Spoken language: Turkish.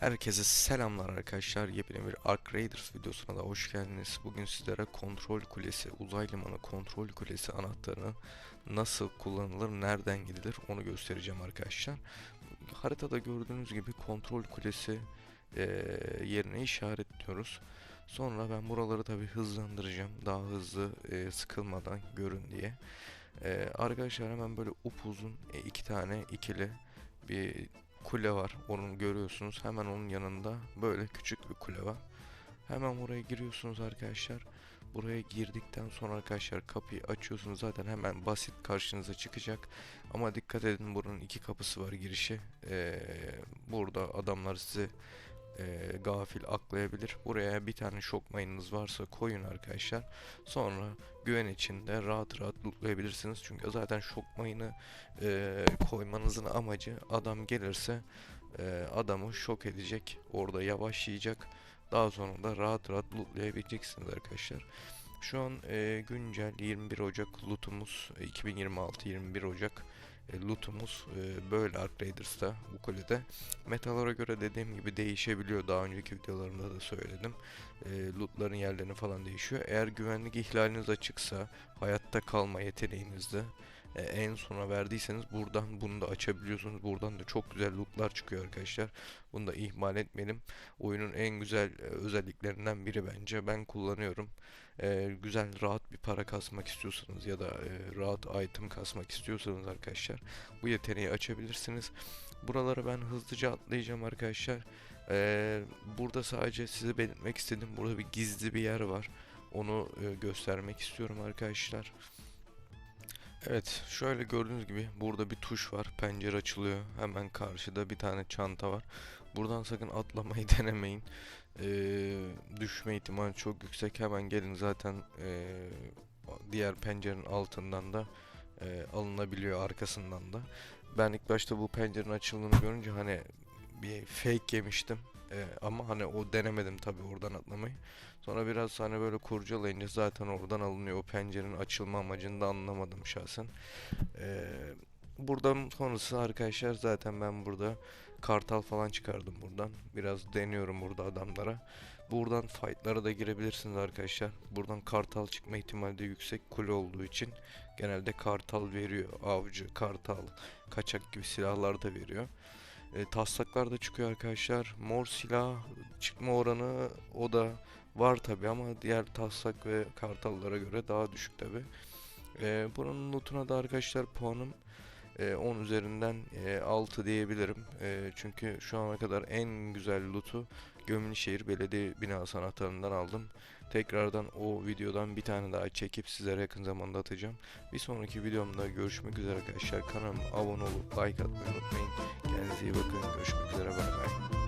Herkese selamlar arkadaşlar. Yepyeni bir Ark Raiders videosuna da hoş geldiniz. Bugün sizlere kontrol kulesi, uzay limanı kontrol kulesi anahtarını nasıl kullanılır, nereden gidilir onu göstereceğim arkadaşlar. Haritada gördüğünüz gibi kontrol kulesi eee, yerine işaretliyoruz. Sonra ben buraları tabi hızlandıracağım. Daha hızlı eee, sıkılmadan görün diye. Eee, arkadaşlar hemen böyle upuzun e, iki tane ikili bir kule var. Onu görüyorsunuz. Hemen onun yanında böyle küçük bir kule var. Hemen buraya giriyorsunuz arkadaşlar. Buraya girdikten sonra arkadaşlar kapıyı açıyorsunuz. Zaten hemen basit karşınıza çıkacak. Ama dikkat edin buranın iki kapısı var girişi. Ee, burada adamlar sizi e, gafil aklayabilir. Buraya bir tane şok mayınınız varsa koyun arkadaşlar. Sonra güven içinde rahat rahat lootlayabilirsiniz. Çünkü zaten şok mayını e, koymanızın amacı adam gelirse e, adamı şok edecek. Orada yavaşlayacak. Daha sonra da rahat rahat lootlayabileceksiniz arkadaşlar. Şu an e, güncel 21 Ocak lootumuz e, 2026 21 Ocak e, lootumuz e, böyle Ark Raiders'ta bu kulede. Metalara göre dediğim gibi değişebiliyor. Daha önceki videolarımda da söyledim. E, lootların yerlerini falan değişiyor. Eğer güvenlik ihlaliniz açıksa, hayatta kalma yeteneğinizde e, en sona verdiyseniz buradan bunu da açabiliyorsunuz. Buradan da çok güzel lootlar çıkıyor arkadaşlar. Bunu da ihmal etmeyelim. Oyunun en güzel e, özelliklerinden biri bence. Ben kullanıyorum. E, güzel rahat bir para kasmak istiyorsanız ya da e, rahat item kasmak istiyorsanız arkadaşlar bu yeteneği açabilirsiniz. Buraları ben hızlıca atlayacağım arkadaşlar. E, burada sadece size belirtmek istedim. Burada bir gizli bir yer var. Onu e, göstermek istiyorum arkadaşlar. Evet, şöyle gördüğünüz gibi burada bir tuş var. Pencere açılıyor. Hemen karşıda bir tane çanta var. Buradan sakın atlamayı denemeyin. Ee, düşme ihtimali çok yüksek. Hemen gelin zaten ee, diğer pencerenin altından da ee, alınabiliyor arkasından da. Ben ilk başta bu pencerenin açıldığını görünce hani bir fake yemiştim. Ee, ama hani o denemedim tabii oradan atlamayı. Sonra biraz hani böyle kurcalayınca zaten oradan alınıyor. O pencerenin açılma amacını da anlamadım şahsen. Ee, buradan sonrası arkadaşlar zaten ben burada kartal falan çıkardım buradan. Biraz deniyorum burada adamlara. Buradan fightlara da girebilirsiniz arkadaşlar. Buradan kartal çıkma ihtimali de yüksek kule olduğu için genelde kartal veriyor. Avcı, kartal, kaçak gibi silahlar da veriyor. E, taslaklar da çıkıyor arkadaşlar. Mor silah çıkma oranı o da var tabi ama diğer taslak ve kartallara göre daha düşük tabi. E, bunun lootuna da arkadaşlar puanım e, 10 üzerinden e, 6 diyebilirim. E, çünkü şu ana kadar en güzel lootu Gömülşehir Belediye Binası anahtarından aldım. Tekrardan o videodan bir tane daha çekip sizlere yakın zamanda atacağım. Bir sonraki videomda görüşmek üzere arkadaşlar. Kanalıma abone olup like atmayı unutmayın. Kendinize iyi bakın. Görüşmek üzere. Bay bay.